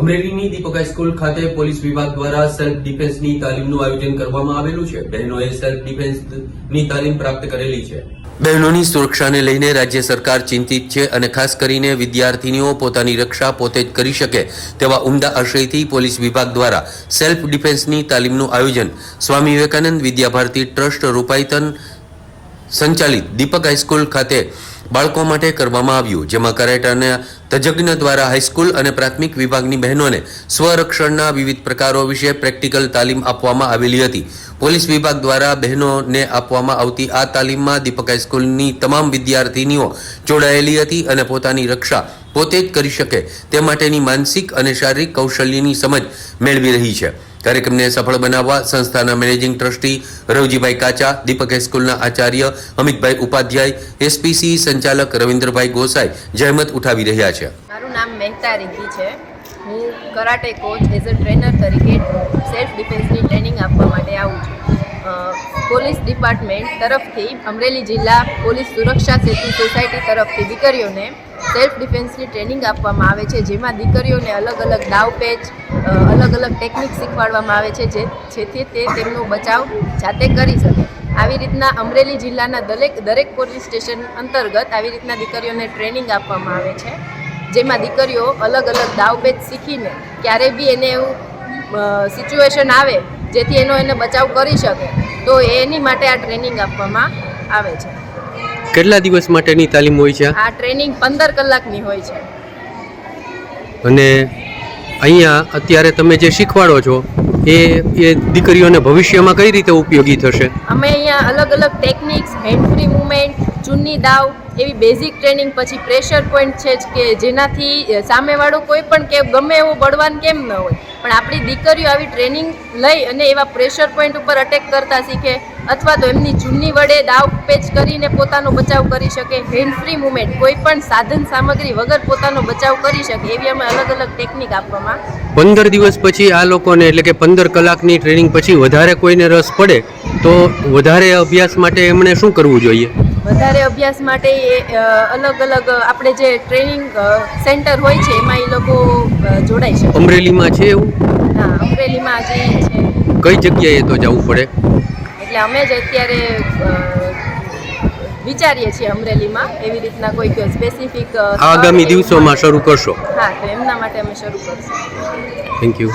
અમરેલીની દીપક high school ખાતે police વિભાગ દ્વારા સેલ્ફ ડિફેન્સની તાલીમનું આયોજન કરવામાં આવેલું છે. બહેનોએ સેલ્ફ ડિફેન્સની તાલીમ પ્રાપ્ત કરેલી છે. બહેનોની સુરક્ષાને લઈને રાજ્ય સરકાર ચિંતિત છે અને ખાસ કરીને વિદ્યાર્થીનીઓ પોતાની રક્ષા પોતે જ કરી શકે તેવા ઉમદા આશયથી પોલીસ વિભાગ દ્વારા સેલ્ફ ડિફેન્સની તાલીમનું આયોજન સ્વામી વિવેકાનંદ વિદ્યાભારતી ટ્રસ્ટ રૂપાયતન સંચાલિત દીપક હાઈસ્કૂલ ખાતે બાળકો માટે કરવામાં આવ્યું, જેમાં કરાટેના તજજ્ઞ દ્વારા હાઈસ્કૂલ અને પ્રાથમિક વિભાગની બહેનોને સ્વરક્ષણના વિવિધ પ્રકારો વિશે પ્રેક્ટિકલ તાલીમ આપવામાં આવેલી હતી. પોલીસ વિભાગ દ્વારા બહેનોને આપવામાં આવતી આ તાલીમમાં દીપક હાઈસ્કૂલની તમામ વિદ્યાર્થીનીઓ જોડાયેલી હતી અને પોતાની રક્ષા પોતે જ કરી શકે તે માટેની માનસિક અને શારીરિક કૌશલ્યની સમજ મેળવી રહી છે. કાર્યક્રમને સફળ બનાવવા સંસ્થાના મેનેજિંગ ટ્રસ્ટી રવજીભાઈ કાચા, દીપક હાઈસ્કૂલના આચાર્ય અમિતભાઈ ઉપાધ્યાય, એસપીસી સંચાલક રવિન્દ્રભાઈ ગોસાઈ જહેમત ઉઠાવી રહ્યા છે. મારું નામ મહેતા રિદ્ધિ છે. હું karate coach as a trainer તરીકે સેલ્ફ ડિફેન્સની ટ્રેનિંગ આપવા માટે આવું છું. પોલીસ ડિપાર્ટમેન્ટ તરફથી અમરેલી જિલ્લા પોલીસ સુરક્ષા સેતુ સોસાયટી તરફથી દીકરીઓને સેલ્ફ ડિફેન્સની ટ્રેનિંગ આપવામાં આવે છે. જેમાં દીકરીઓને અલગ અલગ દાવ પેચ અલગ અલગ ટેકનિક શીખવાડવામાં આવે છે, જે, જેથી તે તેમનો બચાવ જાતે કરી શકે. આવી રીતના અમરેલી જિલ્લાના દરેક દરેક પોલીસ સ્ટેશન અંતર્ગત આવી રીતના દીકરીઓને ટ્રેનિંગ આપવામાં આવે છે. જેમાં દીકરીઓ અલગ અલગ દાવપેચ શીખીને ક્યારે બી એને એવું સિચ્યુએશન આવે જેથી એનો એને બચાવ કરી શકે. તો એની માટે આ ટ્રેનિંગ આપવામાં આવે છે. કેટલા દિવસ માટેની તાલીમ હોય છે આ? ટ્રેનિંગ પંદર કલાકની હોય છે. અને અહીંયા અત્યારે તમે જે શીખવાડો છો એ એ દીકરીઓને ભવિષ્યમાં કઈ રીતે ઉપયોગી થશે? અમે અહીંયા અલગ અલગ ટેકનિક્સ હેન્ડ ફ્રી મુવમેન્ટ ચૂની દાવ એવી બેઝિક ટ્રેનિંગ પછી પ્રેશર પોઈન્ટ છે જ કે જેનાથી સામેવાળો કોઈ પણ કે ગમે એવો બળવાન કેમ ન હોય. પણ આપણી દીકરીઓ આવી ટ્રેનિંગ લઈ અને એવા પ્રેશર પોઈન્ટ ઉપર અટેક કરતા શીખે અથવા તો એમની જૂની વડે દાવ પેચ કરીને પોતાનો બચાવ કરી શકે હેન્ડ ફ્રી મુવમેન્ટ કોઈ પણ સાધન સામગ્રી વગર પોતાનો બચાવ કરી શકે, એવી અમે અલગ અલગ ટેકનિક આપવામાં પંદર દિવસ પછી આ લોકોને એટલે કે પંદર કલાકની ટ્રેનિંગ પછી વધારે કોઈને રસ પડે તો વધારે અભ્યાસ માટે એમણે શું કરવું જોઈએ? વધારે અભ્યાસ માટે એ અલગ અલગ આપણે જે ટ્રેનિંગ સેન્ટર હોય છે એમાં એ લોકો જોડાય છે અમરેલીમાં છે એવું? હા અમરેલીમાં જે છે. કઈ જગ્યાએ તો જવું પડે? એટલે અમે જ અત્યારે વિચારીએ છીએ અમરેલીમાં એવી રીતના કોઈક સ્પેસિફિક આગામી દિવસોમાં શરૂ કરશો? હા તો એમના માટે અમે શરૂ કરશું. Thank you